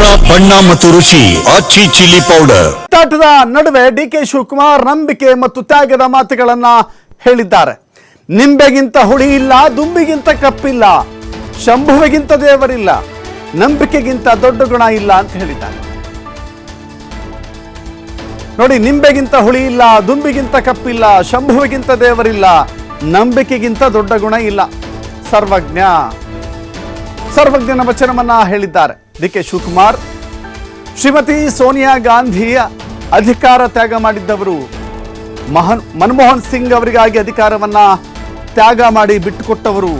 ಖಾರ ಬಣ್ಣ ಮತ್ತು ರುಚಿ ಆಚಿ ಚಿಲ್ಲಿ ಪೌಡರ್. ತಟದ ನಡುವೆ ಡಿ ಕೆ ಶಿವಕುಮಾರ್ ನಂಬಿಕೆ ಮತ್ತು ತ್ಯಾಗದ ಮಾತುಗಳನ್ನ ಹೇಳಿದ್ದಾರೆ. ನಿಂಬೆಗಿಂತ ಹುಳಿ ಇಲ್ಲ, ದುಂಬಿಗಿಂತ ಕಪ್ಪಿಲ್ಲ, ಶಂಭುವಿಗಿಂತ ದೇವರಿಲ್ಲ, ನಂಬಿಕೆಗಿಂತ ದೊಡ್ಡ ಗುಣ ಇಲ್ಲ ಅಂತ ಹೇಳಿದ್ದಾರೆ. ನೋಡಿ, ನಿಂಬೆಗಿಂತ ಹುಳಿ ಇಲ್ಲ, ದುಂಬಿಗಿಂತ ಕಪ್ಪಿಲ್ಲ, ಶಂಭುವಿಗಿಂತ ದೇವರಿಲ್ಲ, ನಂಬಿಕೆಗಿಂತ ದೊಡ್ಡ ಗುಣ ಇಲ್ಲ. ಸರ್ವಜ್ಞ, ಸರ್ವಜ್ಞನ ವಚನವನ್ನ ಹೇಳಿದ್ದಾರೆ. D K Shivakumar. Shrimati Sonia Gandhi ಅಧಿಕಾರ ತ್ಯಾಗ ಮಾಡಿದ್ದವರು ಮಹನ್, ಮನಮೋಹನ್ ಸಿಂಗ್ ಅವರಿಗಾಗಿ ಅಧಿಕಾರವನ್ನ ತ್ಯಾಗ ಮಾಡಿ ಬಿಟ್ಟುಕೊಟ್ಟವರು.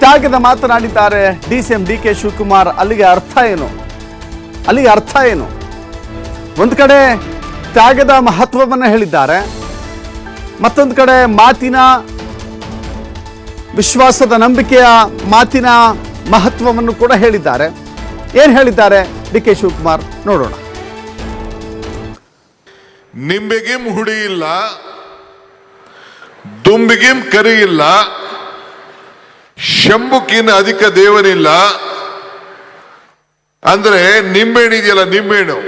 ತ್ಯಾಗದ ಮಾತನಾಡಿದ್ದಾರೆ D C M D K Shivakumar. ಅಲ್ಲಿಗೆ ಅರ್ಥ ಏನು? ಅಲ್ಲಿಗೆ ಅರ್ಥ ಏನು? ಒಂದು ಕಡೆ ತ್ಯಾಗದ ಮಹತ್ವವನ್ನು ಹೇಳಿದ್ದಾರೆ. ಮತ್ತೊಂದು ಕಡೆ ಮಾತಿನ ವಿಶ್ವಾಸದ ನಂಬಿಕೆಯ ಮಾತಿನ ಮಹತ್ವವನ್ನು ಕೂಡ ಹೇಳಿದ್ದಾರೆ. ಏನು ಹೇಳಿದ್ದಾರೆ? ಡಿ ಕೆ ಶಿವಕುಮಾರ್, ನೋಡೋಣ. ನಿಂಬೆಗಿಂ ಹುಡಿ ಇಲ್ಲ ದುಂಬಿಗಿಂ ಕರಿ ಇಲ್ಲ, ಶಂಭುಕಿನ ಅಧಿಕ ದೇವನಿಲ್ಲ. ಅಂದ್ರೆ ನಿಂಬೆಹಣ್ಣು ಇದೆಯಲ್ಲ, ನಿಂಬೆಹಣ್ಣು.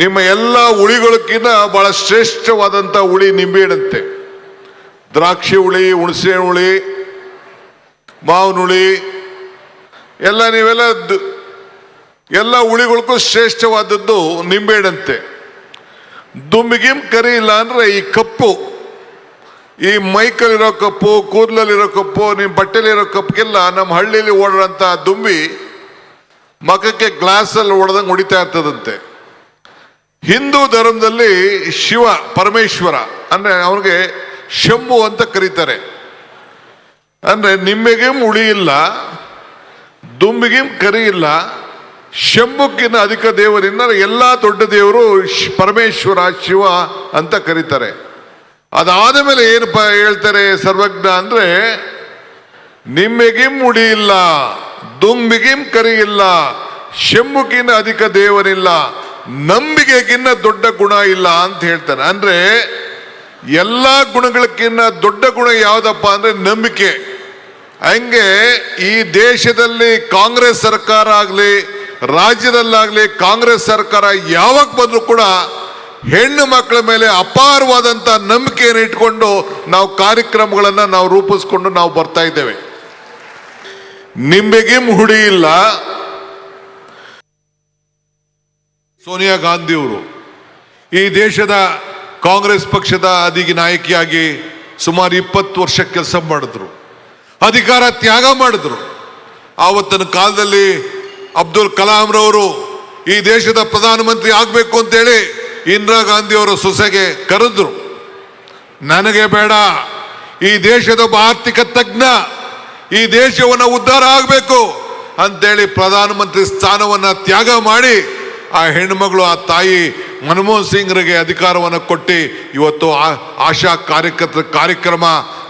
ನಿಮ್ಮ ಎಲ್ಲ ಹುಳಿಗಳಕ್ಕಿಂತ ಬಹಳ ಶ್ರೇಷ್ಠವಾದಂಥ ಹುಳಿ ನಿಂಬೆಹಣ್ಣಂತೆ. ದ್ರಾಕ್ಷಿ ಹುಳಿ, ಹುಣಸೆ ಹುಳಿ, ಮಾವಿನ ಹುಳಿ ಎಲ್ಲ ನೀವೆಲ್ಲ ಎಲ್ಲ ಹುಳಿಗಳಿಗೂ ಶ್ರೇಷ್ಠವಾದದ್ದು ನಿಂಬೆಡಂತೆ ದುಂಬಿಗಿಂ ಕರಿ ಇಲ್ಲ ಅಂದ್ರೆ ಈ ಕಪ್ಪು, ಈ ಮೈಕಲ್ಲಿರೋ ಕಪ್ಪು, ಕೂದಲಲ್ಲಿರೋ ಕಪ್ಪು ನಿಮ್ಮ ಬಟ್ಟೆಲಿರೋ ಕಪ್ಪಿಗೆಲ್ಲ ನಮ್ಮ ಹಳ್ಳಿಯಲ್ಲಿ ಓಡೋಂಥ ದುಂಬಿ ಮಖಕ್ಕೆ ಗ್ಲಾಸಲ್ಲಿ ಹೊಡೆದಂಗೆ ಹೊಡಿತಾ ಇರ್ತದಂತೆ. ಹಿಂದೂ ಧರ್ಮದಲ್ಲಿ ಶಿವ, ಪರಮೇಶ್ವರ, ಅಂದ್ರೆ ಅವನಿಗೆ ಶಂಭು ಅಂತ ಕರೀತಾರೆ. ಅಂದ್ರೆ ನಿಮಗೆ ಉಳಿ ಇಲ್ಲ ದುಂಬಿಗಿಂ ಇಲ್ಲ ಶಂಭುಕ್ಕಿಂತ ಅಧಿಕ ದೇವರಿಂದ ಎಲ್ಲ ದೊಡ್ಡ ದೇವರು ಪರಮೇಶ್ವರ, ಶಿವ ಅಂತ ಕರೀತಾರೆ. ಅದಾದ ಮೇಲೆ ಏನಪ್ಪ ಹೇಳ್ತಾರೆ ಸರ್ವಜ್ಞ ಅಂದ್ರೆ ಇಲ್ಲ ದುಂಬಿಗಿಂ ಕರಿ ಇಲ್ಲ ಶಂಭುಕಿನ ಅಧಿಕ ದೇವರಿಲ್ಲ, ನಂಬಿಕೆಗಿನ್ನ ದೊಡ್ಡ ಗುಣ ಇಲ್ಲ ಅಂತ ಹೇಳ್ತಾರೆ. ಅಂದ್ರೆ, ಎಲ್ಲ ಗುಣಗಳಕ್ಕಿನ್ನ ದೊಡ್ಡ ಗುಣ ಯಾವ್ದಪ್ಪ ಅಂದ್ರೆ ನಂಬಿಕೆ. ಹಂಗೆ ಈ ದೇಶದಲ್ಲಿ ಕಾಂಗ್ರೆಸ್ ಸರ್ಕಾರ ಆಗಲಿ, ರಾಜ್ಯದಲ್ಲಾಗಲಿ ಕಾಂಗ್ರೆಸ್ ಸರ್ಕಾರ ಯಾವಾಗ ಬಂದರೂ ಕೂಡ ಹೆಣ್ಣು ಮಕ್ಕಳ ಮೇಲೆ ಅಪಾರವಾದಂಥ ನಂಬಿಕೆಯನ್ನು ಇಟ್ಕೊಂಡು ನಾವು ಕಾರ್ಯಕ್ರಮಗಳನ್ನು ನಾವು ರೂಪಿಸ್ಕೊಂಡು ನಾವು ಬರ್ತಾ ಇದ್ದೇವೆ. ನಿಂಬೆಗಿಂ ಹುಡಿ ಇಲ್ಲ. ಸೋನಿಯಾ ಗಾಂಧಿಯವರು ಈ ದೇಶದ ಕಾಂಗ್ರೆಸ್ ಪಕ್ಷದ ಅಧಿಕ ನಾಯಕಿಯಾಗಿ ಸುಮಾರು ಇಪ್ಪತ್ತು ವರ್ಷ ಕೆಲಸ ಮಾಡಿದ್ರು. ಅಧಿಕಾರ ತ್ಯಾಗ ಮಾಡಿದ್ರು. ಆವತ್ತಿನ ಕಾಲದಲ್ಲಿ ಅಬ್ದುಲ್ ಕಲಾಂರವರು ಈ ದೇಶದ ಪ್ರಧಾನಮಂತ್ರಿ ಆಗಬೇಕು ಅಂತೇಳಿ ಇಂದಿರಾ ಗಾಂಧಿಯವರ ಸೊಸೆಗೆ ಕರೆದ್ರು. ನನಗೆ ಬೇಡ, ಈ ದೇಶದ ಆರ್ಥಿಕ ತಜ್ಞ, ಈ ದೇಶವನ್ನು ಉದ್ಧಾರ ಆಗಬೇಕು ಅಂತೇಳಿ ಪ್ರಧಾನಮಂತ್ರಿ ಸ್ಥಾನವನ್ನು ತ್ಯಾಗ ಮಾಡಿ ಆ ಹೆಣ್ಮಗಳು, ಆ ತಾಯಿ ಮನಮೋಹನ್ ಸಿಂಗ್ರಿಗೆ ಅಧಿಕಾರವನ್ನು ಕೊಟ್ಟು ಇವತ್ತು ಆಶಾ ಕಾರ್ಯಕರ್ತ ಕಾರ್ಯಕ್ರಮ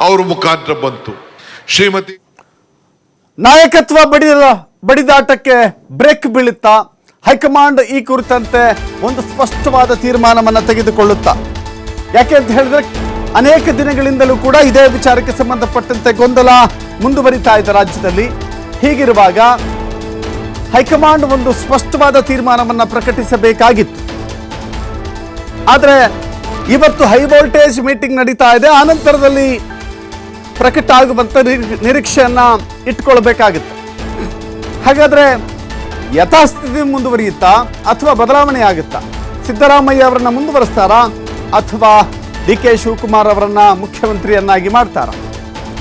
ಅವ್ರ ಮುಖಾಂತರ ಬಂತು. ಶ್ರೀಮತಿ ನಾಯಕತ್ವ ಬಡಿದ ಬಡಿದಾಟಕ್ಕೆ ಬ್ರೇಕ್ ಬೀಳುತ್ತಾ, ಹೈಕಮಾಂಡ್ ಈ ಕುರಿತಂತೆ ಒಂದು ಸ್ಪಷ್ಟವಾದ ತೀರ್ಮಾನವನ್ನು ತೆಗೆದುಕೊಳ್ಳುತ್ತಾ. ಯಾಕೆ ಅಂತ ಹೇಳಿದ್ರೆ, ಅನೇಕ ದಿನಗಳಿಂದಲೂ ಕೂಡ ಇದೇ ವಿಚಾರಕ್ಕೆ ಸಂಬಂಧಪಟ್ಟಂತೆ ಗೊಂದಲ ಮುಂದುವರಿತಾ ಇದೆ ರಾಜ್ಯದಲ್ಲಿ. ಹೀಗಿರುವಾಗ, ಹೈಕಮಾಂಡ್ ಒಂದು ಸ್ಪಷ್ಟವಾದ ತೀರ್ಮಾನವನ್ನು ಪ್ರಕಟಿಸಬೇಕಾಗಿತ್ತು. ಆದರೆ, ಇವತ್ತು ಹೈ ವೋಲ್ಟೇಜ್ ಮೀಟಿಂಗ್ ನಡೀತಾ ಇದೆ ಆನಂತರದಲ್ಲಿ ಪ್ರಕಟ ಆಗುವಂಥ ನಿರೀಕ್ಷೆಯನ್ನು ಇಟ್ಕೊಳ್ಬೇಕಾಗುತ್ತೆ. ಹಾಗಾದರೆ ಯಥಾಸ್ಥಿತಿ ಮುಂದುವರಿಯುತ್ತಾ ಅಥವಾ ಬದಲಾವಣೆ ಆಗುತ್ತಾ ಸಿದ್ದರಾಮಯ್ಯ ಅವರನ್ನು ಮುಂದುವರಿಸ್ತಾರಾ ಅಥವಾ ಡಿ ಕೆ ಶಿವಕುಮಾರ್ ಅವರನ್ನು ಮುಖ್ಯಮಂತ್ರಿಯನ್ನಾಗಿ ಮಾಡ್ತಾರ?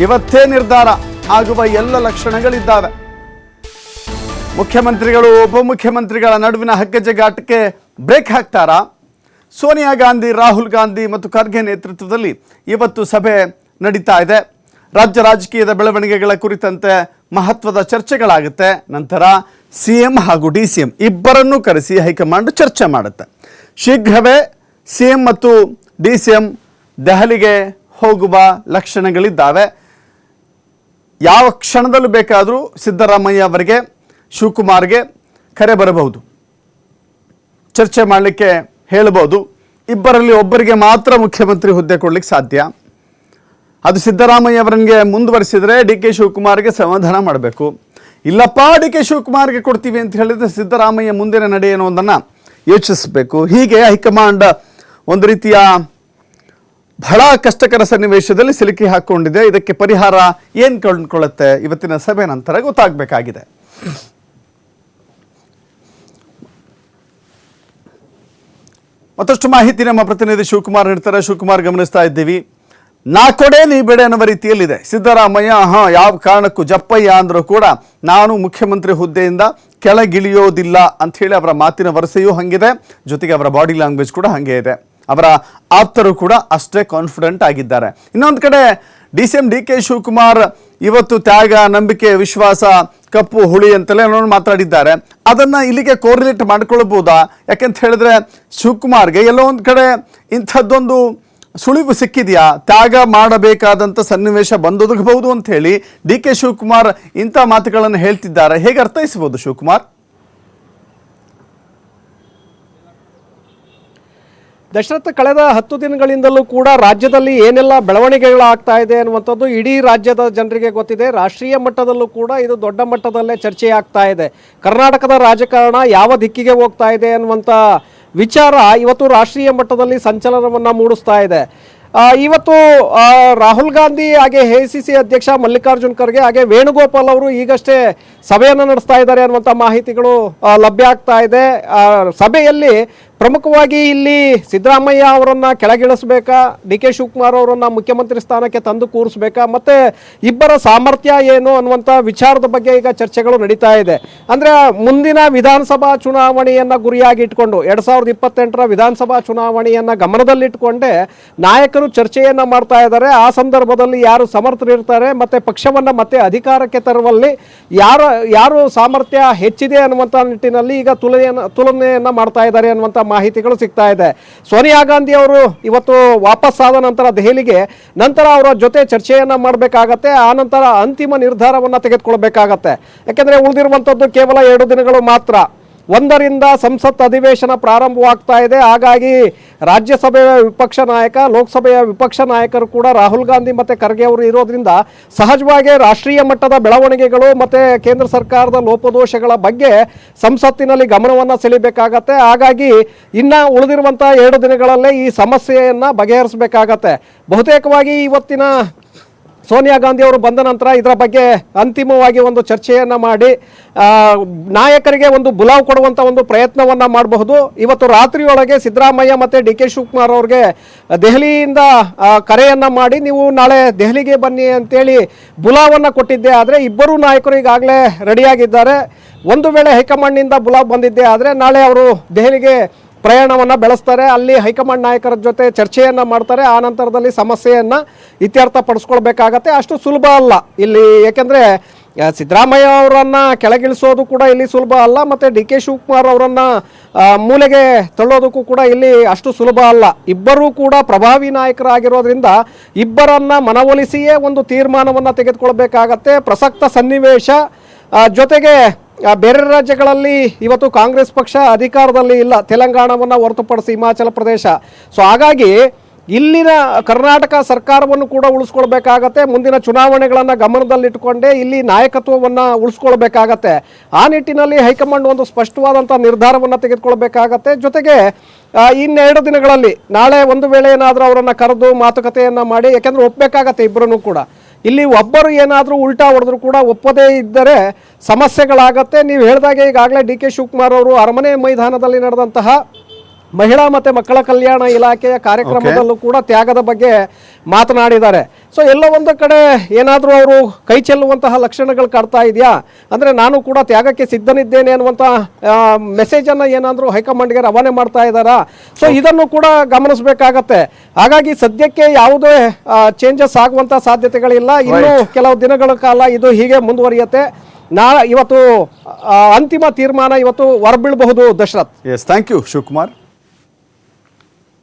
ಇವತ್ತೇ ನಿರ್ಧಾರ ಆಗುವ ಎಲ್ಲ ಲಕ್ಷಣಗಳಿದ್ದಾವೆ. ಮುಖ್ಯಮಂತ್ರಿಗಳು, ಉಪಮುಖ್ಯಮಂತ್ರಿಗಳ ನಡುವಿನ ಹಗ್ಗಜಗಾಟಕ್ಕೆ ಬ್ರೇಕ್ ಹಾಕ್ತಾರಾ? ಸೋನಿಯಾ ಗಾಂಧಿ, ರಾಹುಲ್ ಗಾಂಧಿ ಮತ್ತು ಖರ್ಗೆ ನೇತೃತ್ವದಲ್ಲಿ ಇವತ್ತು ಸಭೆ ನಡೀತಾ ಇದೆ. ರಾಜ್ಯ ರಾಜಕೀಯದ ಬೆಳವಣಿಗೆಗಳ ಕುರಿತಂತೆ ಮಹತ್ವದ ಚರ್ಚೆಗಳಾಗುತ್ತೆ. ನಂತರ ಸಿ ಎಂ ಹಾಗೂ ಡಿ ಸಿ ಎಂ ಇಬ್ಬರನ್ನೂ ಕರೆಸಿ ಹೈಕಮಾಂಡ್ ಚರ್ಚೆ ಮಾಡುತ್ತೆ. ಶೀಘ್ರವೇ ಸಿ ಎಂ ಮತ್ತು ಡಿ ಸಿ ಎಂ ದೆಹಲಿಗೆ ಹೋಗುವ ಲಕ್ಷಣಗಳಿದ್ದಾವೆ. ಯಾವ ಕ್ಷಣದಲ್ಲೂ ಬೇಕಾದರೂ ಸಿದ್ದರಾಮಯ್ಯ ಅವರಿಗೆ, ಶಿವಕುಮಾರ್ಗೆ ಕರೆ ಬರಬಹುದು. ಚರ್ಚೆ ಮಾಡಲಿಕ್ಕೆ ಹೇಳಬಹುದು. ಇಬ್ಬರಲ್ಲಿ ಒಬ್ಬರಿಗೆ ಮಾತ್ರ ಮುಖ್ಯಮಂತ್ರಿ ಹುದ್ದೆ ಕೊಡ್ಲಿಕ್ಕೆ ಸಾಧ್ಯ. ಅದು ಸಿದ್ದರಾಮಯ್ಯ ಅವರಿಗೆ ಮುಂದುವರಿಸಿದರೆ ಡಿ ಕೆ ಶಿವಕುಮಾರ್ಗೆ ಸಮಾಧಾನ ಮಾಡಬೇಕು. ಇಲ್ಲಪ್ಪ, ಡಿ ಕೆ ಶಿವಕುಮಾರ್ಗೆ ಕೊಡ್ತೀವಿ ಅಂತ ಹೇಳಿದ್ರೆ ಸಿದ್ದರಾಮಯ್ಯ ಮುಂದಿನ ನಡೆ ಅನ್ನೋದನ್ನು ಯೋಚಿಸಬೇಕು. ಹೀಗೆ ಹೈಕಮಾಂಡ್ ಒಂದು ರೀತಿಯ ಬಹಳ ಕಷ್ಟಕರ ಸನ್ನಿವೇಶದಲ್ಲಿ ಸಿಲುಕಿ ಹಾಕೊಂಡಿದೆ. ಇದಕ್ಕೆ ಪರಿಹಾರ ಏನು ಕಂಡುಕೊಳ್ಳುತ್ತೆ? ಇವತ್ತಿನ ಸಭೆ ನಂತರ ಗೊತ್ತಾಗಬೇಕಾಗಿದೆ. ಮತ್ತಷ್ಟು ಮಾಹಿತಿ ನಮ್ಮ ಪ್ರತಿನಿಧಿ ಶಿವಕುಮಾರ್ ನೀಡ್ತಾರೆ ಶಿವಕುಮಾರ್ ಗಮನಿಸ್ತಾ ಇದ್ದೀವಿ. ನಾ ಕೊಡೆ ನೀ ಬೇಡ ಅನ್ನುವ ರೀತಿಯಲ್ಲಿದೆ. ಸಿದ್ದರಾಮಯ್ಯ, ಹಾಂ, ಯಾವ ಕಾರಣಕ್ಕೂ ಜಪ್ಪಯ್ಯ ಅಂದರೂ ಕೂಡ ನಾನು ಮುಖ್ಯಮಂತ್ರಿ ಹುದ್ದೆಯಿಂದ ಕೆಳಗಿಳಿಯೋದಿಲ್ಲ ಅಂತ ಹೇಳಿ ಅವರ ಮಾತಿನ ವರಸೆಯೂ ಹಾಗಿದೆ. ಜೊತೆಗೆ ಅವರ ಬಾಡಿ ಲ್ಯಾಂಗ್ವೇಜ್ ಕೂಡ ಹಾಗೆ ಇದೆ. ಅವರ ಆಪ್ತರು ಕೂಡ ಅಷ್ಟೇ ಕಾನ್ಫಿಡೆಂಟ್ ಆಗಿದ್ದಾರೆ. ಇನ್ನೊಂದು ಕಡೆ, D C M, D K Shivakumar ಇವತ್ತು ತ್ಯಾಗ, ನಂಬಿಕೆ, ವಿಶ್ವಾಸ, ಕಪ್ಪು, ಹುಳಿ ಅಂತಲೇ ಏನೋ ಮಾತಾಡಿದ್ದಾರೆ. ಅದನ್ನು ಇಲ್ಲಿಗೆ ಕೋರಿಲೇಟ್ ಮಾಡ್ಕೊಳ್ಬೋದಾ? ಯಾಕೆಂತ ಹೇಳಿದ್ರೆ ಶಿವಕುಮಾರ್ಗೆ ಎಲ್ಲೋ ಒಂದು ಕಡೆ ಇಂಥದ್ದೊಂದು ಸುಳಿವು ಸಿಕ್ಕಿದೆಯಾ? ತ್ಯಾಗ ಮಾಡಬೇಕಾದಂಥ ಸನ್ನಿವೇಶ ಬಂದೊದಗಬಹುದು ಅಂತ ಹೇಳಿ ಡಿ ಕೆ ಶಿವಕುಮಾರ್ ಇಂಥ ಮಾತುಗಳನ್ನು ಹೇಳ್ತಿದ್ದಾರೆ. ಹೇಗೆ ಅರ್ಥೈಸಬಹುದು ಶಿವಕುಮಾರ್? ದಶರಥ ಕಳೆದ ಹತ್ತು ದಿನಗಳಿಂದಲೂ ಕೂಡ ರಾಜ್ಯದಲ್ಲಿ ಏನೆಲ್ಲ ಬೆಳವಣಿಗೆಗಳು ಆಗ್ತಾ ಇದೆ ಅನ್ನುವಂಥದ್ದು ಇಡೀ ರಾಜ್ಯದ ಜನರಿಗೆ ಗೊತ್ತಿದೆ. ರಾಷ್ಟ್ರೀಯ ಮಟ್ಟದಲ್ಲೂ ಕೂಡ ಇದು ದೊಡ್ಡ ಮಟ್ಟದಲ್ಲೇ ಚರ್ಚೆ ಆಗ್ತಾ ಇದೆ. ಕರ್ನಾಟಕದ ರಾಜಕಾರಣ ಯಾವ ದಿಕ್ಕಿಗೆ ಹೋಗ್ತಾ ಇದೆ ಅನ್ನುವಂಥ ವಿಚಾರ ಇವತ್ತು ರಾಷ್ಟ್ರೀಯ ಮಟ್ಟದಲ್ಲಿ ಸಂಚಲನವನ್ನು ಮೂಡಿಸ್ತಾ ಇದೆ. ಇವತ್ತು ರಾಹುಲ್ ಗಾಂಧಿ ಹಾಗೆ ಎ ಸಿ ಸಿ ಅಧ್ಯಕ್ಷ ಮಲ್ಲಿಕಾರ್ಜುನ್ ಖರ್ಗೆ ಹಾಗೆ ವೇಣುಗೋಪಾಲ್ ಅವರು ಈಗಷ್ಟೇ ಸಭೆಯನ್ನು ನಡೆಸ್ತಾ ಇದ್ದಾರೆ ಅನ್ನುವಂಥ ಮಾಹಿತಿಗಳು ಲಭ್ಯ ಆಗ್ತಾ ಇದೆ. ಸಭೆಯಲ್ಲಿ ಪ್ರಮುಖವಾಗಿ ಇಲ್ಲಿ ಸಿದ್ದರಾಮಯ್ಯ ಅವರನ್ನು ಕೆಳಗಿಳಿಸ್ಬೇಕಾ, ಡಿ ಕೆ ಶಿವಕುಮಾರ್ ಅವರನ್ನು ಮುಖ್ಯಮಂತ್ರಿ ಸ್ಥಾನಕ್ಕೆ ತಂದು ಕೂರಿಸ್ಬೇಕಾ, ಮತ್ತೆ ಇಬ್ಬರ ಸಾಮರ್ಥ್ಯ ಏನು ಅನ್ನುವಂಥ ವಿಚಾರದ ಬಗ್ಗೆ ಈಗ ಚರ್ಚೆಗಳು ನಡೀತಾ ಇದೆ. ಅಂದರೆ ಮುಂದಿನ ವಿಧಾನಸಭಾ ಚುನಾವಣೆಯನ್ನು ಗುರಿಯಾಗಿ ಇಟ್ಕೊಂಡು, ಎರಡು ಸಾವಿರದ ಇಪ್ಪತ್ತೆಂಟರ ವಿಧಾನಸಭಾ ಚುನಾವಣೆಯನ್ನು ಗಮನದಲ್ಲಿಟ್ಟುಕೊಂಡೇ ನಾಯಕರು ಚರ್ಚೆಯನ್ನು ಮಾಡ್ತಾ ಇದ್ದಾರೆ. ಆ ಸಂದರ್ಭದಲ್ಲಿ ಯಾರು ಸಮರ್ಥರಿರ್ತಾರೆ ಮತ್ತು ಪಕ್ಷವನ್ನು ಮತ್ತೆ ಅಧಿಕಾರಕ್ಕೆ ತರುವಲ್ಲಿ ಯಾರು ಯಾರು ಸಾಮರ್ಥ್ಯ ಹೆಚ್ಚಿದೆ ಅನ್ನುವಂಥ ನಿಟ್ಟಿನಲ್ಲಿ ಈಗ ತುಲನೆಯನ್ನು ತುಲನೆಯನ್ನು ಮಾಡ್ತಾ ಇದ್ದಾರೆ ಅನ್ನುವಂಥ ಮಾಹಿತಿಗಳು ಸಿಗ್ತಾ ಇದೆ. ಸೋನಿಯಾ ಗಾಂಧಿ ಅವರು ಇವತ್ತು ವಾಪಸ್ ಆದ ನಂತರ ದೆಹಲಿಗೆ ನಂತರ ಅವರ ಜೊತೆ ಚರ್ಚೆಯನ್ನ ಮಾಡಬೇಕಾಗತ್ತೆ, ಆ ನಂತರ ಅಂತಿಮ ನಿರ್ಧಾರವನ್ನ ತೆಗೆದುಕೊಳ್ಬೇಕಾಗತ್ತೆ. ಯಾಕೆಂದರೆ ಉಳಿದಿರುವಂಥದ್ದು ಕೇವಲ ಎರಡು ದಿನಗಳು ಮಾತ್ರ. ಒಂದರಿಂದ ಸಂಸತ್ ಅಧಿವೇಶನ ಪ್ರಾರಂಭವಾಗ್ತಾ ಇದೆ. ಹಾಗಾಗಿ ರಾಜ್ಯಸಭೆಯ ವಿಪಕ್ಷ ನಾಯಕ, ಲೋಕಸಭೆಯ ವಿಪಕ್ಷ ನಾಯಕರು ಕೂಡ ರಾಹುಲ್ ಗಾಂಧಿ ಮತ್ತು ಖರ್ಗೆ ಅವರು ಇರೋದ್ರಿಂದ ಸಹಜವಾಗಿ ರಾಷ್ಟ್ರೀಯ ಮಟ್ಟದ ಬೆಳವಣಿಗೆಗಳು ಮತ್ತು ಕೇಂದ್ರ ಸರ್ಕಾರದ ಲೋಪದೋಷಗಳ ಬಗ್ಗೆ ಸಂಸತ್ತಿನಲ್ಲಿ ಗಮನವನ್ನು ಸೆಳಿಬೇಕಾಗತ್ತೆ. ಹಾಗಾಗಿ ಇನ್ನು ಉಳಿದಿರುವಂಥ ಎರಡು ದಿನಗಳಲ್ಲೇ ಈ ಸಮಸ್ಯೆಯನ್ನು ಬಗೆಹರಿಸಬೇಕಾಗತ್ತೆ. ಬಹುತೇಕವಾಗಿ ಇವತ್ತಿನ ಸೋನಿಯಾ ಗಾಂಧಿ ಅವರು ಬಂದ ನಂತರ ಇದರ ಬಗ್ಗೆ ಅಂತಿಮವಾಗಿ ಒಂದು ಚರ್ಚೆಯನ್ನ ಮಾಡಿ ನಾಯಕರಿಗೆ ಒಂದು ಬುಲಾವ್ ಕೊಡುವಂತ ಒಂದು ಪ್ರಯತ್ನವನ್ನ ಮಾಡಬಹುದು. ಇವತ್ತು ರಾತ್ರಿಯೊಳಗೆ ಸಿದ್ದರಾಮಯ್ಯ ಮತ್ತೆ ಡಿ ಕೆ ಶಿವಕುಮಾರ್ ಅವ್ರಿಗೆ ದೆಹಲಿಯಿಂದ ಕರೆಯನ್ನ ಮಾಡಿ ನೀವು ನಾಳೆ ದೆಹಲಿಗೆ ಬನ್ನಿ ಅಂತೇಳಿ ಬುಲಾವನ್ನು ಕೊಟ್ಟಿದ್ದೆ. ಆದರೆ ಇಬ್ಬರು ನಾಯಕರು ಈಗಾಗಲೇ ರೆಡಿಯಾಗಿದ್ದಾರೆ ಒಂದು ವೇಳೆ ಹೈಕಮಾಂಡ್ನಿಂದ ಬುಲಾವ್ ಬಂದಿದ್ದೆ ಆದರೆ ನಾಳೆ ಅವರು ದೆಹಲಿಗೆ ಪ್ರಯಾಣವನ್ನ ಬೆಳೆಸ್ತಾರೆ. ಅಲ್ಲಿ ಹೈಕಮಾಂಡ್ ನಾಯಕರ ಜೊತೆ ಚರ್ಚೆಯನ್ನ ಮಾಡ್ತಾರೆ. ಆ ನಂತರದಲ್ಲಿ ಸಮಸ್ಯೆಯನ್ನ ಇತ್ಯರ್ಥ ಪಡಿಸ್ಕೊಳ್ಬೇಕಾಗತ್ತೆ ಅಷ್ಟು ಸುಲಭ ಅಲ್ಲ. ಇಲ್ಲಿ ಯಾಕೆಂದ್ರೆ ಆ, ಸಿದ್ದರಾಮಯ್ಯ ಅವರನ್ನು ಕೆಳಗಿಳಿಸೋದು ಕೂಡ ಇಲ್ಲಿ ಸುಲಭ ಅಲ್ಲ ಮತ್ತೆ ಡಿ ಕೆ ಶಿವಕುಮಾರ್ ಅವರನ್ನು ಮೂಲೆಗೆ ತಳ್ಳೋದಕ್ಕೂ ಕೂಡ ಇಲ್ಲಿ ಅಷ್ಟು ಸುಲಭ ಅಲ್ಲ. ಇಬ್ಬರೂ ಕೂಡ ಪ್ರಭಾವಿ ನಾಯಕರಾಗಿರೋದ್ರಿಂದ ಇಬ್ಬರನ್ನ ಮನವೊಲಿಸಿಯೇ ಒಂದು ತೀರ್ಮಾನವನ್ನು ತೆಗೆದುಕೊಳ್ಬೇಕಾಗತ್ತೆ. ಪ್ರಸಕ್ತ ಸನ್ನಿವೇಶ ಜೊತೆಗೆ ಬೇರೆ ರಾಜ್ಯಗಳಲ್ಲಿ ಇವತ್ತು ಕಾಂಗ್ರೆಸ್ ಪಕ್ಷ ಅಧಿಕಾರದಲ್ಲಿ ಇಲ್ಲ. ತೆಲಂಗಾಣವನ್ನು ಹೊರತುಪಡಿಸಿ ಹಿಮಾಚಲ ಪ್ರದೇಶ. ಸೊ ಹಾಗಾಗಿ ಇಲ್ಲಿನ ಕರ್ನಾಟಕ ಸರ್ಕಾರವನ್ನು ಕೂಡ ಉಳಿಸ್ಕೊಳ್ಬೇಕಾಗತ್ತೆ. ಮುಂದಿನ ಚುನಾವಣೆಗಳನ್ನು ಗಮನದಲ್ಲಿಟ್ಟುಕೊಂಡೇ ಇಲ್ಲಿ ನಾಯಕತ್ವವನ್ನು ಉಳಿಸ್ಕೊಳ್ಬೇಕಾಗತ್ತೆ. ಆ ನಿಟ್ಟಿನಲ್ಲಿ ಹೈಕಮಾಂಡ್ ಒಂದು ಸ್ಪಷ್ಟವಾದಂಥ ನಿರ್ಧಾರವನ್ನು ತೆಗೆದುಕೊಳ್ಬೇಕಾಗತ್ತೆ. ಜೊತೆಗೆ ಇನ್ನೆರಡು ದಿನಗಳಲ್ಲಿ ನಾಳೆ ಒಂದು ವೇಳೆ ಏನಾದರೂ ಅವರನ್ನು ಕರೆದು ಮಾತುಕತೆಯನ್ನು ಮಾಡಿ, ಯಾಕೆಂದರೆ ಒಪ್ಪಬೇಕಾಗತ್ತೆ ಇಬ್ಬರೂ ಕೂಡ. ಇಲ್ಲಿ ಒಬ್ಬರು ಏನಾದರೂ ಉಲ್ಟಾ ಹೊಡೆದ್ರು ಕೂಡ ಒಪ್ಪದೇ ಇದ್ದರೆ ಸಮಸ್ಯೆಗಳಾಗತ್ತೆ. ನೀವು ಹೇಳಿದಾಗೆ ಈಗಾಗಲೇ ಡಿ ಕೆ ಶಿವಕುಮಾರ್ ಅವರು ಅರಮನೆ ಮೈದಾನದಲ್ಲಿ ನಡೆದಂತಹ ಮಹಿಳಾ ಮತ್ತು ಮಕ್ಕಳ ಕಲ್ಯಾಣ ಇಲಾಖೆಯ ಕಾರ್ಯಕ್ರಮದಲ್ಲೂ ಕೂಡ ತ್ಯಾಗದ ಬಗ್ಗೆ ಮಾತನಾಡಿದ್ದಾರೆ. ಸೊ ಎಲ್ಲೋ ಒಂದು ಕಡೆ ಏನಾದರೂ ಅವರು ಕೈ ಚೆಲ್ಲುವಂತಹ ಲಕ್ಷಣಗಳು ಕಾಡ್ತಾ ಇದೆಯಾ? ಅಂದರೆ ನಾನು ಕೂಡ ತ್ಯಾಗಕ್ಕೆ ಸಿದ್ಧನಿದ್ದೇನೆ ಅನ್ನುವಂಥ ಮೆಸೇಜನ್ನು ಏನಾದರೂ ಹೈಕಮಾಂಡ್ಗೆ ರವಾನೆ ಮಾಡ್ತಾ ಇದ್ದಾರಾ? ಸೊ ಇದನ್ನು ಕೂಡ ಗಮನಿಸಬೇಕಾಗತ್ತೆ. ಹಾಗಾಗಿ ಸದ್ಯಕ್ಕೆ ಯಾವುದೇ ಚೇಂಜಸ್ ಆಗುವಂಥ ಸಾಧ್ಯತೆಗಳಿಲ್ಲ. ಇನ್ನು ಕೆಲವು ದಿನಗಳ ಕಾಲ ಇದು ಹೀಗೆ ಮುಂದುವರಿಯುತ್ತೆ. ನಾ ಇವತ್ತು ಅಂತಿಮ ತೀರ್ಮಾನ ಇವತ್ತು ಹೊರಬೀಳಬಹುದು Dasharath. Yes thank you Shivakumar.